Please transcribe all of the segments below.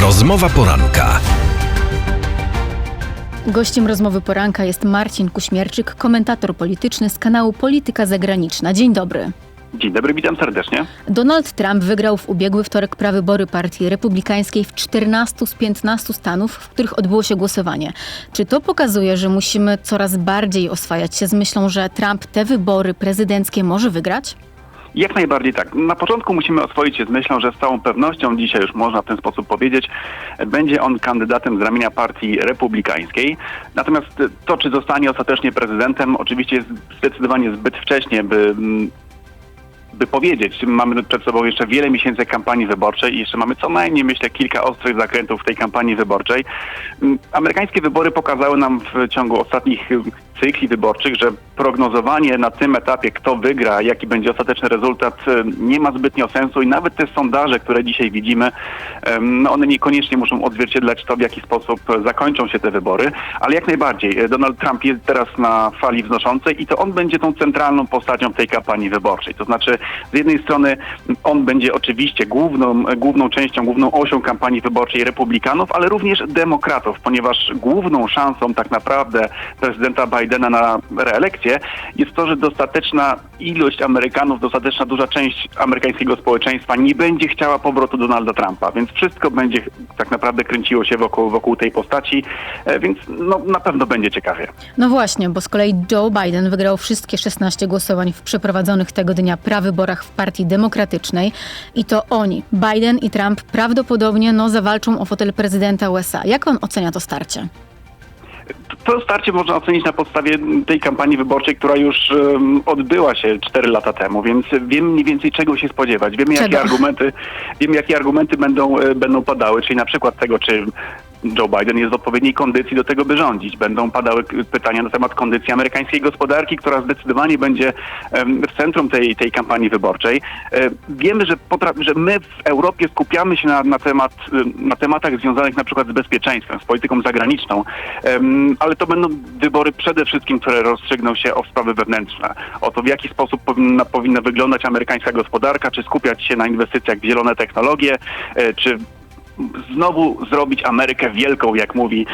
Rozmowa poranka. Gościem rozmowy poranka jest Marcin Kuśmierczyk, komentator polityczny z kanału Polityka Zagraniczna. Dzień dobry. Dzień dobry, witam serdecznie. Donald Trump wygrał w ubiegły wtorek prawybory Partii Republikańskiej w 14 z 15 stanów, w których odbyło się głosowanie. Czy to pokazuje, że musimy coraz bardziej oswajać się z myślą, że Trump te wybory prezydenckie może wygrać? Jak najbardziej tak. Na początku musimy oswoić się z myślą, że z całą pewnością, dzisiaj już można w ten sposób powiedzieć, będzie on kandydatem z ramienia partii republikańskiej. Natomiast to, czy zostanie ostatecznie prezydentem, oczywiście jest zdecydowanie zbyt wcześnie, by by powiedzieć. Mamy przed sobą jeszcze wiele miesięcy kampanii wyborczej i jeszcze mamy co najmniej, myślę, kilka ostrych zakrętów w tej kampanii wyborczej. Amerykańskie wybory pokazały nam w ciągu ostatnich cykli wyborczych, że prognozowanie na tym etapie, kto wygra, jaki będzie ostateczny rezultat, y, nie ma zbytnio sensu i nawet te sondaże, które dzisiaj widzimy, no one niekoniecznie muszą odzwierciedlać to, w jaki sposób zakończą się te wybory, ale jak najbardziej. Donald Trump jest teraz na fali wznoszącej i to on będzie tą centralną postacią tej kampanii wyborczej. To znaczy, z jednej strony on będzie oczywiście główną, główną częścią, główną osią kampanii wyborczej republikanów, ale również demokratów, ponieważ główną szansą tak naprawdę prezydenta Bidena na reelekcję jest to, że dostateczna ilość Amerykanów, dostateczna duża część amerykańskiego społeczeństwa nie będzie chciała powrotu Donalda Trumpa, więc wszystko będzie tak naprawdę kręciło się wokół, wokół tej postaci, e, więc no, na pewno będzie ciekawie. No właśnie, bo z kolei Joe Biden wygrał wszystkie 16 głosowań w przeprowadzonych tego dnia prawyborach w Partii Demokratycznej i to oni, Biden i Trump, prawdopodobnie no, zawalczą o fotel prezydenta USA. Jak on ocenia to starcie? To starcie można ocenić na podstawie tej kampanii wyborczej, która już um, odbyła się 4 lata temu, więc wiemy mniej więcej czego się spodziewać. Wiemy jakie argumenty, wiemy jakie argumenty będą, e, będą padały, czyli na przykład tego, czy Joe Biden jest w odpowiedniej kondycji do tego, by rządzić. Będą padały pytania na temat kondycji amerykańskiej gospodarki, która zdecydowanie będzie w centrum tej, tej kampanii wyborczej. E, Wiemy, że, że my w Europie skupiamy się na, na, temat, em, na tematach związanych na przykład z bezpieczeństwem, z polityką zagraniczną, ale to będą wybory przede wszystkim, które rozstrzygną się o sprawy wewnętrzne, o to w jaki sposób powinna, powinna wyglądać amerykańska gospodarka, czy skupiać się na inwestycjach w zielone technologie, e, czy znowu zrobić Amerykę wielką, jak mówi,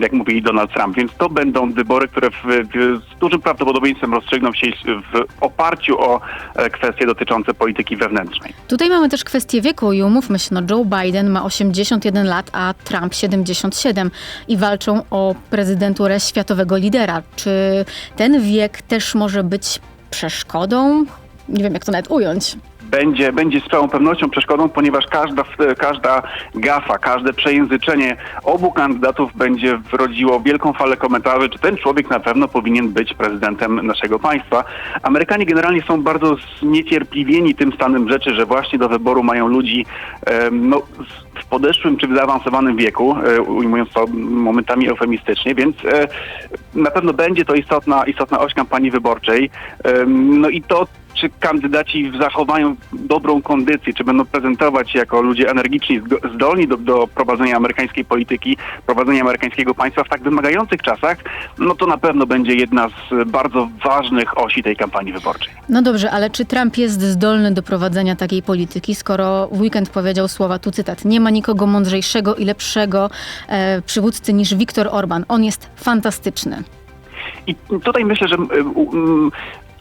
jak mówi Donald Trump. Więc to będą wybory, które w, w, z dużym prawdopodobieństwem rozstrzygną się w oparciu o e, kwestie dotyczące polityki wewnętrznej. Tutaj mamy też kwestię wieku i umówmy się, no Joe Biden ma 81 lat, a Trump 77 i walczą o prezydenturę światowego lidera. Czy ten wiek też może być przeszkodą? Nie wiem, jak to nawet ująć. Będzie, będzie z całą pewnością przeszkodą, ponieważ każda, każda gafa, każde przejęzyczenie obu kandydatów będzie wrodziło wielką falę komentarzy, czy ten człowiek na pewno powinien być prezydentem naszego państwa. Amerykanie generalnie są bardzo zniecierpliwieni tym stanem rzeczy, że właśnie do wyboru mają ludzi no, w podeszłym czy w zaawansowanym wieku, e, ujmując to momentami eufemistycznie, więc e, na pewno będzie to istotna, istotna oś kampanii wyborczej. No i to, czy kandydaci zachowają dobrą kondycję, czy będą prezentować się jako ludzie energiczni, zdolni do, do prowadzenia amerykańskiej polityki, prowadzenia amerykańskiego państwa w tak wymagających czasach, no to na pewno będzie jedna z bardzo ważnych osi tej kampanii wyborczej. No dobrze, ale czy Trump jest zdolny do prowadzenia takiej polityki, skoro w weekend powiedział słowa, tu cytat, nie ma nikogo mądrzejszego i lepszego e, przywódcy niż Viktor Orban. On jest fantastyczny. I tutaj myślę, że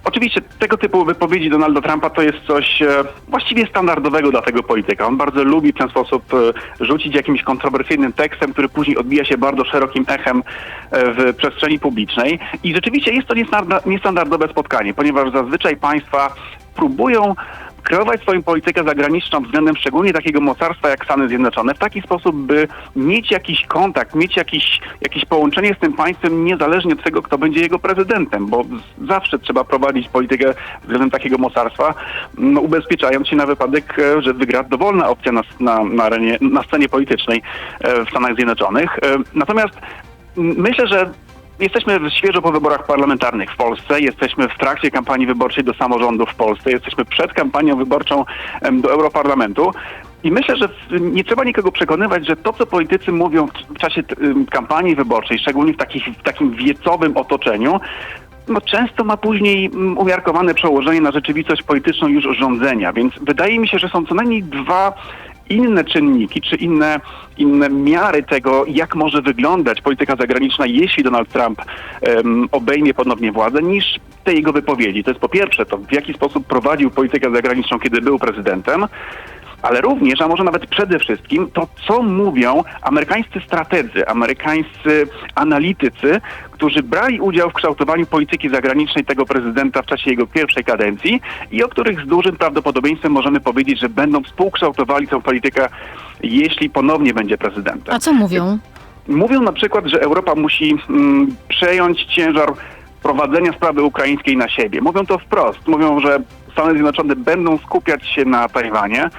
oczywiście tego typu wypowiedzi Donalda Trumpa to jest coś e, właściwie standardowego dla tego polityka. On bardzo lubi w ten sposób e, rzucić jakimś kontrowersyjnym tekstem, który później odbija się bardzo szerokim echem e, w przestrzeni publicznej. I rzeczywiście jest to niestanda- niestandardowe spotkanie, ponieważ zazwyczaj państwa próbują kreować swoją politykę zagraniczną względem szczególnie takiego mocarstwa jak Stany Zjednoczone w taki sposób, by mieć jakiś kontakt, mieć jakiś, jakieś połączenie z tym państwem niezależnie od tego, kto będzie jego prezydentem, bo zawsze trzeba prowadzić politykę względem takiego mocarstwa, no, ubezpieczając się na wypadek, e, że wygra dowolna opcja na, na, na, arenie, na scenie politycznej e, w Stanach Zjednoczonych. E, Natomiast myślę, że Jesteśmy świeżo po wyborach parlamentarnych w Polsce, jesteśmy w trakcie kampanii wyborczej do samorządu w Polsce, jesteśmy przed kampanią wyborczą do Europarlamentu. I myślę, że nie trzeba nikogo przekonywać, że to, co politycy mówią w, czasie kampanii wyborczej, szczególnie w, takich, w takim wiecowym otoczeniu, no często ma później umiarkowane przełożenie na rzeczywistość polityczną już rządzenia. Więc wydaje mi się, że są co najmniej dwa inne czynniki, czy inne, inne miary tego, jak może wyglądać polityka zagraniczna, jeśli Donald Trump em, obejmie ponownie władzę, niż te jego wypowiedzi. To jest po pierwsze to, w jaki sposób prowadził politykę zagraniczną, kiedy był prezydentem, ale również, a może nawet przede wszystkim, to co mówią amerykańscy strategzy, amerykańscy analitycy, którzy brali udział w kształtowaniu polityki zagranicznej tego prezydenta w czasie jego pierwszej kadencji i o których z dużym prawdopodobieństwem możemy powiedzieć, że będą współkształtowali tę politykę, jeśli ponownie będzie prezydentem. A co mówią? Mówią na przykład, że Europa musi mm, przejąć ciężar prowadzenia sprawy ukraińskiej na siebie. Mówią to wprost. Mówią, że Stany Zjednoczone będą skupiać się na Tajwanie.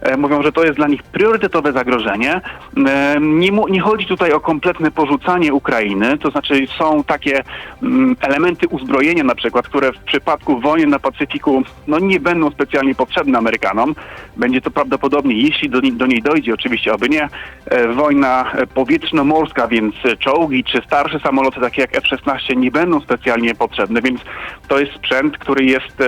E, Mówią, że to jest dla nich priorytetowe zagrożenie. E, Nie, nie chodzi tutaj o kompletne porzucanie Ukrainy, to znaczy są takie mm, elementy uzbrojenia na przykład, które w przypadku wojny na Pacyfiku no, nie będą specjalnie potrzebne Amerykanom. Będzie to prawdopodobnie, jeśli do, do niej dojdzie, oczywiście oby nie, e, wojna powietrzno-morska, więc czołgi czy starsze samoloty takie jak F-16 nie będą specjalnie potrzebne, więc to jest sprzęt, który jest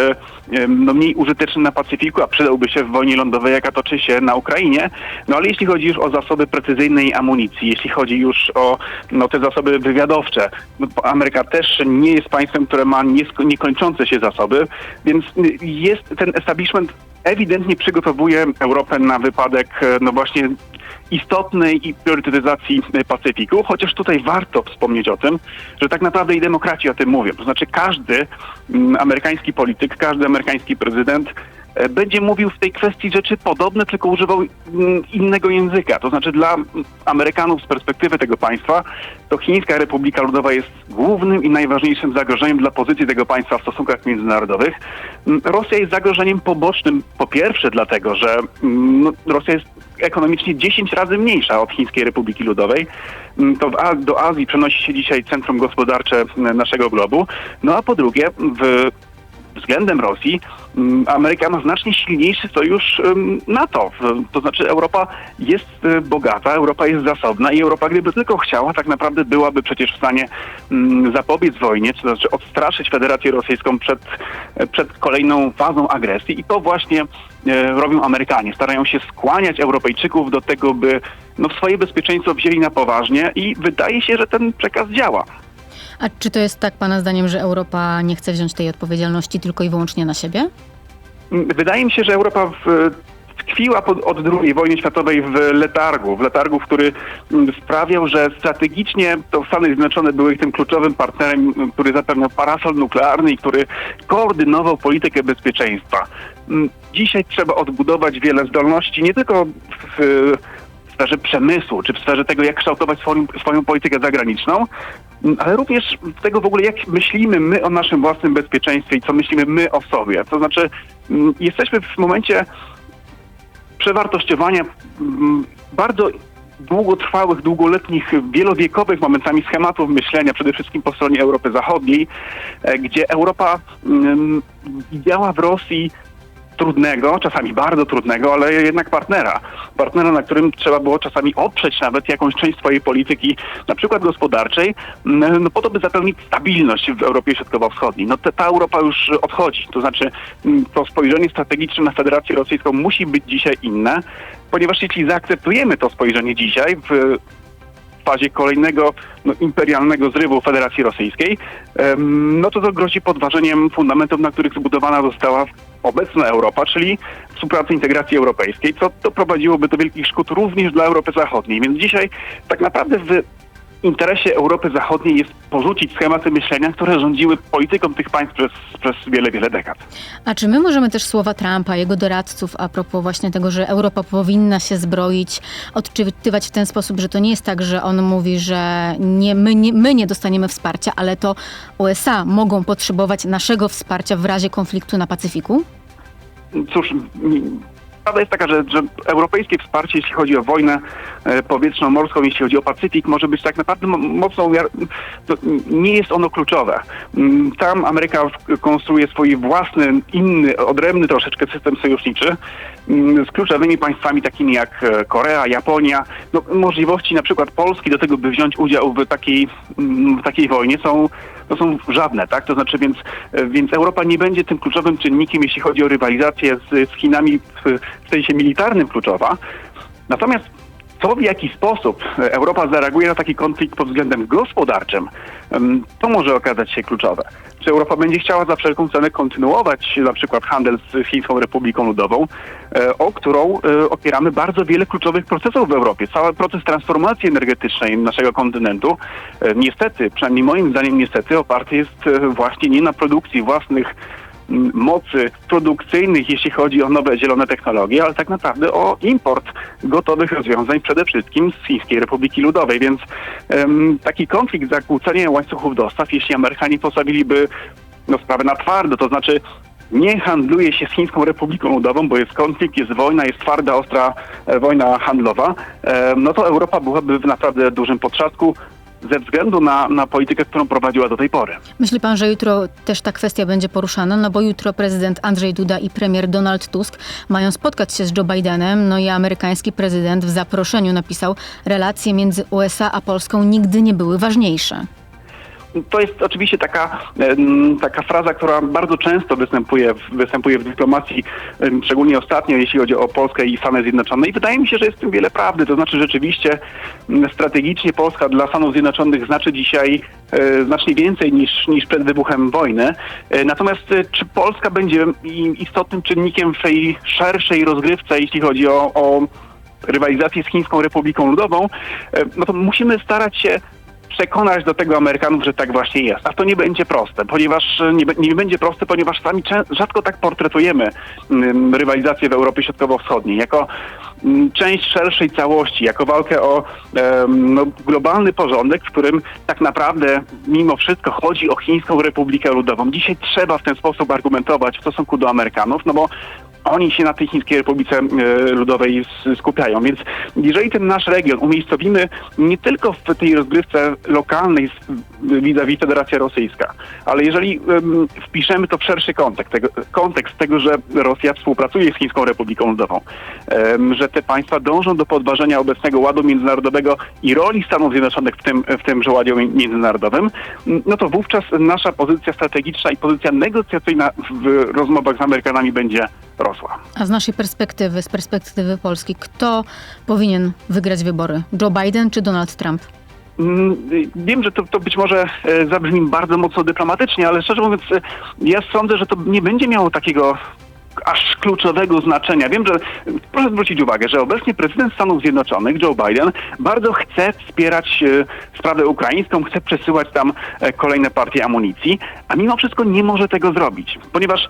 no, mniej użyteczny na Pacyfiku, a przydałby się w wojnie lądowej, jaka toczy się na Ukrainie. No ale jeśli chodzi już o zasoby precyzyjnej amunicji, jeśli chodzi już o no, te zasoby wywiadowcze, no, Ameryka też nie jest państwem, które ma niekończące się zasoby, więc jest ten establishment ewidentnie przygotowuje Europę na wypadek no właśnie istotnej i priorytetyzacji Pacyfiku, chociaż tutaj warto wspomnieć o tym, że tak naprawdę i demokraci o tym mówią. To znaczy każdy mm, amerykański polityk, każdy amerykański prezydent będzie mówił w tej kwestii rzeczy podobne, tylko używał mm, innego języka. To znaczy dla Amerykanów z perspektywy tego państwa to Chińska Republika Ludowa jest głównym i najważniejszym zagrożeniem dla pozycji tego państwa w stosunkach międzynarodowych. Mm, Rosja jest zagrożeniem pobocznym po pierwsze dlatego, że mm, no, Rosja jest ekonomicznie 10 razy mniejsza od Chińskiej Republiki Ludowej. To do Azji przenosi się dzisiaj centrum gospodarcze naszego globu. No a po drugie, w względem Rosji Ameryka ma znacznie silniejszy sojusz NATO. To znaczy Europa jest y, bogata, Europa jest zasobna i Europa gdyby tylko chciała, tak naprawdę byłaby przecież w stanie mm, zapobiec wojnie, to znaczy odstraszyć Federację Rosyjską przed, przed kolejną fazą agresji i to właśnie e, robią Amerykanie. Starają się skłaniać Europejczyków do tego, by no, swoje bezpieczeństwo wzięli na poważnie i wydaje się, że ten przekaz działa. A czy to jest tak pana zdaniem, że Europa nie chce wziąć tej odpowiedzialności tylko i wyłącznie na siebie? Wydaje mi się, że Europa w, tkwiła pod, od II wojny światowej w letargu, w letargu, który mm, sprawiał, że strategicznie to Stany Zjednoczone były tym kluczowym partnerem, który zapewniał parasol nuklearny i który koordynował politykę bezpieczeństwa. Mm, Dzisiaj trzeba odbudować wiele zdolności, nie tylko w sferze przemysłu, czy w sferze tego, jak kształtować swoją, swoją politykę zagraniczną, ale również tego w ogóle, jak myślimy my o naszym własnym bezpieczeństwie i co myślimy my o sobie. To znaczy, jesteśmy w momencie przewartościowania bardzo długotrwałych, długoletnich, wielowiekowych momentami schematów myślenia, przede wszystkim po stronie Europy Zachodniej, e, gdzie Europa widziała w Rosji trudnego, czasami bardzo trudnego, ale jednak partnera. Partnera, na którym trzeba było czasami oprzeć nawet jakąś część swojej polityki, na przykład gospodarczej, no po to, by zapewnić stabilność w Europie Środkowo-Wschodniej. No te, ta Europa już odchodzi. To znaczy mm, to spojrzenie strategiczne na Federację Rosyjską musi być dzisiaj inne, ponieważ jeśli zaakceptujemy to spojrzenie dzisiaj w fazie kolejnego no, imperialnego zrywu Federacji Rosyjskiej, no to to grozi podważeniem fundamentów, na których zbudowana została obecna Europa, czyli współpracy integracji europejskiej, co doprowadziłoby do wielkich szkód również dla Europy Zachodniej. Więc dzisiaj tak naprawdę w interesie Europy Zachodniej jest porzucić schematy myślenia, które rządziły polityką tych państw przez, przez wiele, wiele dekad. A czy my możemy też słowa Trumpa, jego doradców a propos właśnie tego, że Europa powinna się zbroić, odczytywać w ten sposób, że to nie jest tak, że on mówi, że nie, my, nie, my nie dostaniemy wsparcia, ale to USA mogą potrzebować naszego wsparcia w razie konfliktu na Pacyfiku? Cóż, prawda jest taka, że, że europejskie wsparcie, jeśli chodzi o wojnę e, powietrzno-morską, jeśli chodzi o Pacyfik, może być tak naprawdę mo- mocną, miar- to nie jest ono kluczowe. Mm, Tam Ameryka konstruuje swój własny, inny, odrębny troszeczkę system sojuszniczy mm, z kluczowymi państwami takimi jak e, Korea, Japonia. No, możliwości na przykład Polski do tego, by wziąć udział w takiej, mm, w takiej wojnie są to są żadne, tak? To znaczy, więc, więc Europa nie będzie tym kluczowym czynnikiem, jeśli chodzi o rywalizację z, z Chinami w, w sensie militarnym kluczowa, Natomiast to, w jaki sposób Europa zareaguje na taki konflikt pod względem gospodarczym, to może okazać się kluczowe. Czy Europa będzie chciała za wszelką cenę kontynuować na przykład handel z Chińską Republiką Ludową, e, o którą e, opieramy bardzo wiele kluczowych procesów w Europie. Cały proces transformacji energetycznej naszego kontynentu, e, niestety, przynajmniej moim zdaniem niestety, oparty jest właśnie nie na produkcji własnych mocy produkcyjnych, jeśli chodzi o nowe zielone technologie, ale tak naprawdę o import gotowych rozwiązań przede wszystkim z Chińskiej Republiki Ludowej. Więc em, taki konflikt, zakłócenie łańcuchów dostaw, jeśli Amerykanie postawiliby no, sprawę na twardo, to znaczy nie handluje się z Chińską Republiką Ludową, bo jest konflikt, jest wojna, jest twarda, ostra e, wojna handlowa, e, no to Europa byłaby w naprawdę dużym potrzasku ze względu na, na politykę, którą prowadziła do tej pory. Myśli pan, że jutro też ta kwestia będzie poruszana? No bo jutro prezydent Andrzej Duda i premier Donald Tusk mają spotkać się z Joe Bidenem, no i amerykański prezydent w zaproszeniu napisał, relacje między USA a Polską nigdy nie były ważniejsze. To jest oczywiście taka, taka fraza, która bardzo często występuje występuje w dyplomacji, szczególnie ostatnio, jeśli chodzi o Polskę i Stany Zjednoczone. I wydaje mi się, że jest w tym wiele prawdy. To znaczy rzeczywiście strategicznie Polska dla Stanów Zjednoczonych znaczy dzisiaj e, znacznie więcej niż, niż przed wybuchem wojny. E, natomiast e, czy Polska będzie istotnym czynnikiem w tej szerszej rozgrywce, jeśli chodzi o, o rywalizację z Chińską Republiką Ludową, no to musimy starać się przekonać do tego Amerykanów, że tak właśnie jest. A to nie będzie proste, ponieważ e, nie, nie będzie proste, ponieważ sami rzadko tak portretujemy mm, rywalizację w Europie Środkowo-Wschodniej jako mm, część szerszej całości, jako walkę o no, globalny porządek, w którym tak naprawdę mimo wszystko chodzi o Chińską Republikę Ludową. Dzisiaj trzeba w ten sposób argumentować w stosunku do Amerykanów, no bo oni się na tej Chińskiej Republice e, Ludowej skupiają. Więc jeżeli ten nasz region umiejscowimy nie tylko w tej rozgrywce lokalnej vis-a-vis Federacja Rosyjska, ale jeżeli em, wpiszemy to w szerszy kontekst tego, kontekst tego, że Rosja współpracuje z Chińską Republiką Ludową, że te państwa dążą do podważenia obecnego ładu międzynarodowego i roli Stanów Zjednoczonych w tym, w tymże ładzie mi- międzynarodowym, no to wówczas nasza pozycja strategiczna i pozycja negocjacyjna w rozmowach z Amerykanami będzie rosła. A z naszej perspektywy, z perspektywy Polski, kto powinien wygrać wybory? Joe Biden czy Donald Trump? Mm, Wiem, że to, to być może e, zabrzmi bardzo mocno dyplomatycznie, ale szczerze mówiąc, e, ja sądzę, że to nie będzie miało takiego aż kluczowego znaczenia. Wiem, że proszę zwrócić uwagę, że obecnie prezydent Stanów Zjednoczonych, Joe Biden, bardzo chce wspierać e, sprawę ukraińską, chce przesyłać tam e, kolejne partie amunicji, a mimo wszystko nie może tego zrobić, ponieważ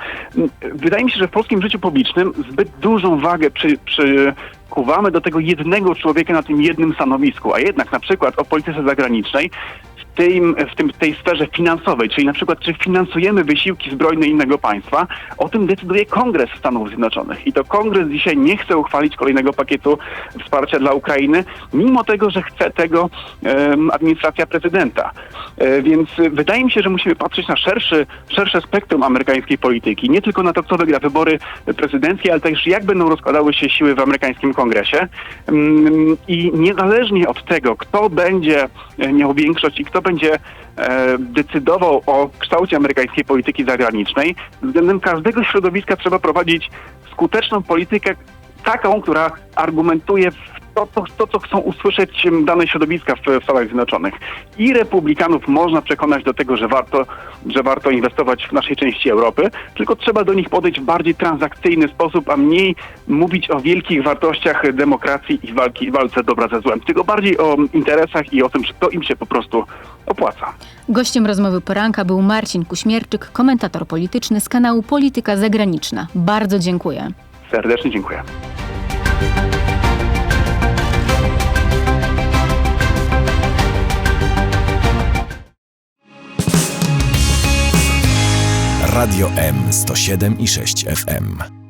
wydaje mi się, że w polskim życiu publicznym zbyt dużą wagę przy, przy kuwamy do tego jednego człowieka na tym jednym stanowisku, a jednak na przykład o polityce zagranicznej tej, w tym, tej sferze finansowej, czyli na przykład czy finansujemy wysiłki zbrojne innego państwa, o tym decyduje Kongres Stanów Zjednoczonych. I to Kongres dzisiaj nie chce uchwalić kolejnego pakietu wsparcia dla Ukrainy, mimo tego, że chce tego em, administracja prezydenta. E, więc wydaje mi się, że musimy patrzeć na szerszy, szersze spektrum amerykańskiej polityki. Nie tylko na to, kto wygra wybory prezydenckie, ale też jak będą rozkładały się siły w amerykańskim kongresie. Mm, I niezależnie od tego, kto będzie e, miał większość i kto będzie e, decydował o kształcie amerykańskiej polityki zagranicznej, względem każdego środowiska trzeba prowadzić skuteczną politykę taką, która argumentuje to, to, to, co chcą usłyszeć dane środowiska w, w Stanach Zjednoczonych. I republikanów można przekonać do tego, że warto, że warto inwestować w naszej części Europy, tylko trzeba do nich podejść w bardziej transakcyjny sposób, a mniej mówić o wielkich wartościach demokracji i walki, walce dobra ze złem, tylko bardziej o interesach i o tym, że to im się po prostu opłaca. Gościem rozmowy poranka był Marcin Kuśmierczyk, komentator polityczny z kanału Polityka Zagraniczna. Bardzo dziękuję. Serdecznie dziękuję. Radio M 107 i 6 FM.